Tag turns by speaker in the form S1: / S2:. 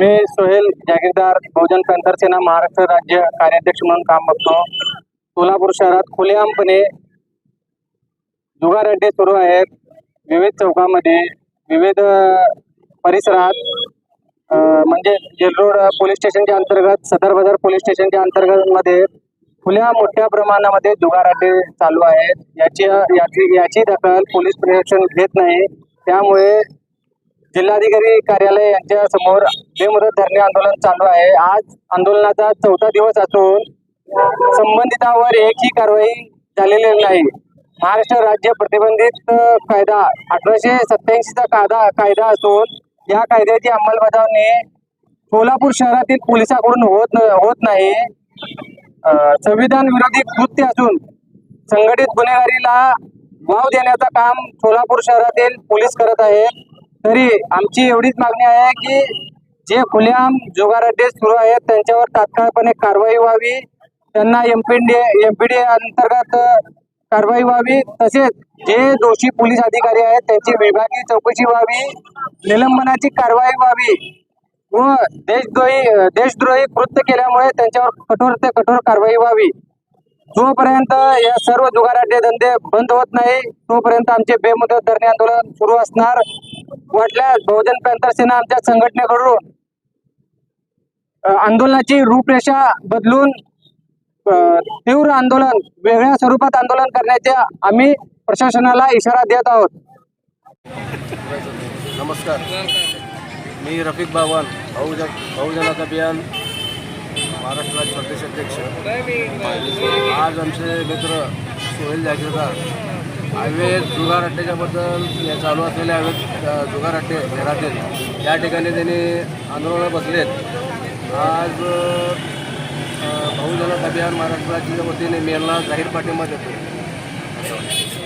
S1: मी Sohail Jagirdar Bahujan panther Sena Maharashtra राज्य कार्याध्यक्ष म्हणून काम बघतो. सोलापूर शहरात खुलेआमपणे जुगार अड्डे सुरू आहेत. विविध चौकामध्ये विविध परिसरात म्हणजे जेलरोड पोलीस स्टेशनच्या अंतर्गत सदर बाजार पोलीस स्टेशनच्या अंतर्गत मध्ये खुल्या मोठ्या प्रमाणामध्ये जुगार अड्डे चालू आहेत. याची याची याची दखल पोलीस प्रशासन घेत नाही. त्यामुळे जिल्हाधिकारी कार्यालय यांच्या समोर बेमुदत धरणे आंदोलन चालू आहे. आज आंदोलनाचा चौथा दिवस असून संबंधितावर एकही कारवाई झालेली नाही. महाराष्ट्र राज्य प्रतिबंधित कायदा अठराशे सत्याऐंशीचा कायदा कायदा असून या कायद्याची अंमलबजावणी सोलापूर शहरातील पोलिसांकडून होत न- होत नाही. संविधान विरोधी कृत्य असून संघटित गुन्हेगारीला वाव देण्याचं काम सोलापूर शहरातील पोलीस करत आहेत. तरी आमची एवढीच मागणी आहे की जे खुलेआम जुगार अड्डे सुरू आहेत त्यांच्यावर तात्काळपणे कारवाई व्हावी. त्यांना एमपीडी एमपीडी अंतर्गत कारवाई व्हावी. तसेच जे दोषी पोलीस अधिकारी आहेत त्यांची विभागीय चौकशी व्हावी. निलंबनाची कारवाई व्हावी. व देशद्रोही देशद्रोही कृत्य केल्यामुळे त्यांच्यावर कठोर ते कठोर कारवाई व्हावी. जोपर्यंत या सर्व जुगाराटे धंदे बंद होत नाही तोपर्यंत आमचे बेमुदत धरणे आंदोलन सुरू असणार. वाटल्यास बहुजन पॅन्थर सेना आमच्या संघटनेकडून आंदोलनाची रूपरेषा बदलून तीव्र आंदोलन वेगळ्या स्वरूपात आंदोलन करण्याचे आम्ही प्रशासनाला इशारा देत आहोत.
S2: नमस्कार. मी रफिक बागवान बहुजन बहुजनाचा अभियान महाराष्ट्र राज्य प्रदेश अध्यक्ष आज आमचे मित्र सोहेल जागीरदार अवैध जुगार अड्ड्याच्याबद्दल चालू असलेले अवैध जुगार अड्डे शहरातील त्या ठिकाणी त्यांनी आंदोलनं बसलेत. आज अ, अभियान महाराष्ट्राच्या वतीने मेलना जाहीर पाठिंबा देतो.